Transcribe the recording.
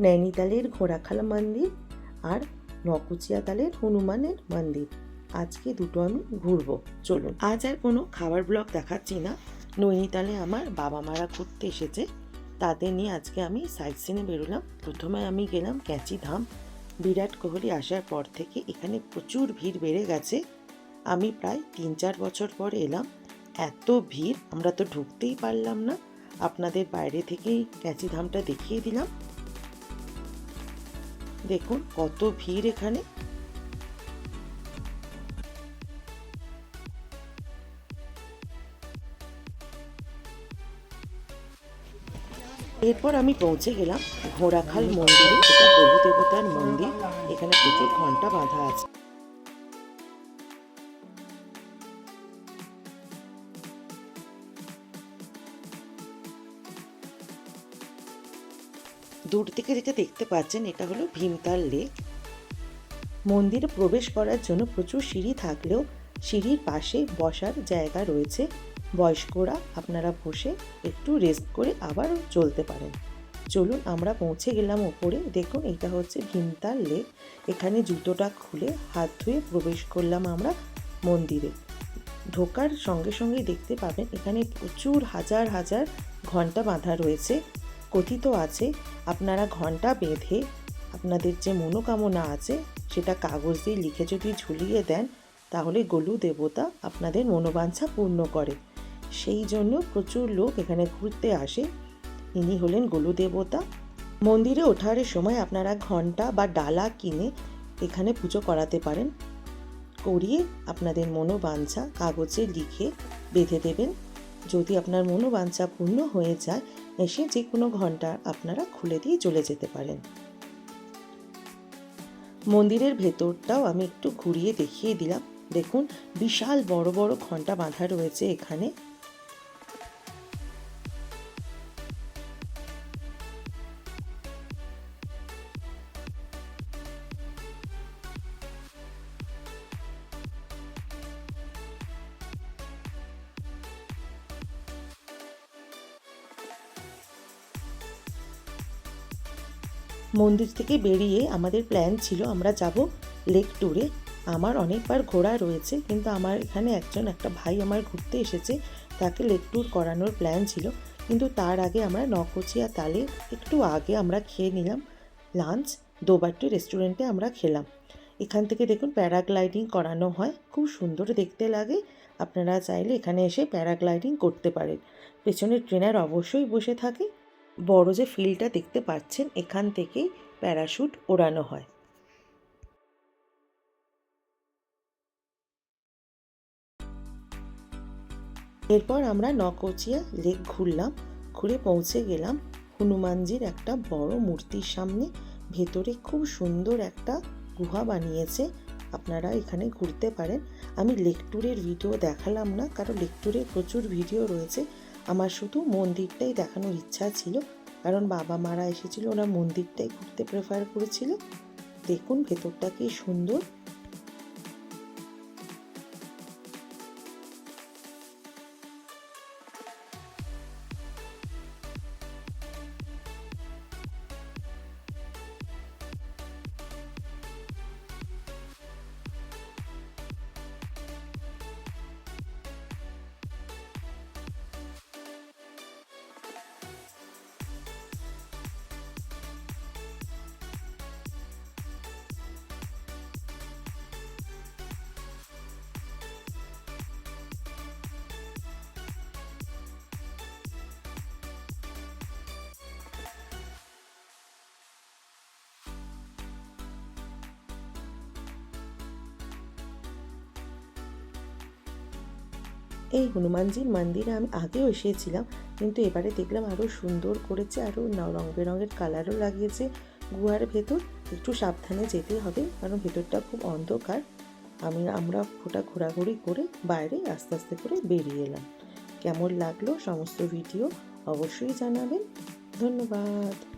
নৈনিতালের ঘোড়াখাল মন্দির আর নকুচিয়া তালের হনুমানের মন্দির। আজকে দুটো আমি ঘুরবো। চলুন। আজ আর কোনো খাবার ব্লগ দেখাচ্ছি না। নৈনিতালে আমার বাবা মারা ঘুরতে এসেছে। তাদের নিয়ে আজকে আমি সাইট সিনে বেরোলাম। প্রথমে আমি গেলাম ক্যাঁচি ধাম। বিরাট কোহলি আসার পর থেকে এখানে প্রচুর ভিড় বেড়ে গেছে। আমি প্রায় তিন চার বছর পর এলাম। এত ভিড়, আমরা তো ঢুকতেই পারলাম না। আপনাদের বাইরে থেকেই ক্যাঁচি ধামটা দেখিয়ে দিলাম। দেখুন কত ভিড় এখানে। এরপর আমি পৌঁছে গেলাম ঘোড়াখাল মন্দিরে। এটা দেবতার মন্দির। এখানে প্রচুর ঘণ্টা বাঁধা আছে। দূর থেকে যেটা দেখতে পাচ্ছেন, এটা হলো ভীমতাল লেক। মন্দিরে প্রবেশ করার জন্য প্রচুর সিঁড়ি থাকলেও সিঁড়ির পাশে বসার জায়গা রয়েছে। বয়স্করা, আপনারা বসে একটু রেস্ট করে আবার চলতে পারেন। চলুন, আমরা পৌঁছে গেলাম ওপরে। দেখুন, এটা হচ্ছে ভীমতাল লেক। এখানে জুতোটা খুলে হাত ধুয়ে প্রবেশ করলাম আমরা মন্দিরে। ঢোকার সঙ্গে সঙ্গেই দেখতে পাবেন, এখানে প্রচুর হাজার হাজার ঘণ্টা বাঁধা রয়েছে। কথিত আছে, আপনারা ঘণ্টা বেঁধে আপনাদের যে মনোকামনা আছে, সেটা কাগজ দিয়ে লিখে যদি ঝুলিয়ে দেন, তাহলে গলু দেবতা আপনাদের মনোবাঞ্ছা পূর্ণ করে। সেই জন্য প্রচুর লোক এখানে ঘুরতে আসে। ইনি হলেন গলু দেবতা। মন্দিরে ওঠার সময় আপনারা ঘণ্টা বা ডালা কিনে এখানে পুজো করাতে পারেন। করিয়ে আপনাদের মনোবাঞ্ছা কাগজে লিখে বেঁধে দেবেন। যদি আপনার মনোবাঞ্ছা পূর্ণ হয়ে যায় এসে যে কোনো ঘণ্টা আপনারা খুলে দিয়ে চলে যেতে পারেন। মন্দিরের ভেতরটাও আমি একটু ঘুরিয়ে দেখিয়ে দিলাম। দেখুন, বিশাল বড় বড় ঘণ্টা বাঁধা রয়েছে এখানে। মন্দির থেকে বেরিয়ে আমাদের প্ল্যান ছিল আমরা যাব লেক ট্যুরে আমার অনেকবার ঘোরা রয়েছে, কিন্তু আমার এখানে একজন একটা ভাই আমার ঘুরতে এসেছে, তাকে লেক ট্যুর করানোর প্ল্যান ছিল। কিন্তু তার আগে আমরা নকচিয়া তালে একটু আগে আমরা খেয়ে নিলাম লাঞ্চ দোবাট্টি রেস্টুরেন্টে আমরা খেলাম। এখান থেকে দেখুন প্যারাগ্লাইডিং করানো হয়, খুব সুন্দর দেখতে লাগে। আপনারা চাইলে এখানে এসে প্যারাগ্লাইডিং করতে পারেন। পেছনের ট্রেনার অবশ্যই বসে থাকে। বড় যে ফিল্ডটা দেখতে পাচ্ছেন, এখান থেকেই প্যারাশুট ওড়ানো হয়। এরপর আমরা নকচিয়া লেক ঘুরলাম, ঘুরে পৌঁছে গেলাম হনুমানজির একটা বড় মূর্তির সামনে। ভেতরে খুব সুন্দর একটা গুহা বানিয়েছে, আপনারা এখানে ঘুরতে পারেন। আমি লেক ট্যুরের ভিডিও দেখালাম না, কারণ লেক প্রচুর ভিডিও রয়েছে। আমার শুধু মন্দিরটাই দেখানোর ইচ্ছা ছিল, কারণ বাবা মারা এসেছিল, ওরা মন্দিরটাই ঘুরতে প্রেফার করেছিল। দেখুন ভেতরটা কি সুন্দর। এই হনুমানজির মন্দিরে আমি আগেও এসেছিলাম, কিন্তু এবারে দেখলাম আরও সুন্দর করেছে আরও রং বেরঙের কালারও লাগিয়েছে গুহার ভেতর। একটু সাবধানে যেতে হবে, কারণ ভেতরটা খুব অন্ধকার। আমি, আমরা ফোটা ঘোরাঘুরি করে বাইরে আস্তে আস্তে করে বেরিয়ে এলাম। কেমন লাগল সমস্ত ভিডিও অবশ্যই জানাবেন। ধন্যবাদ।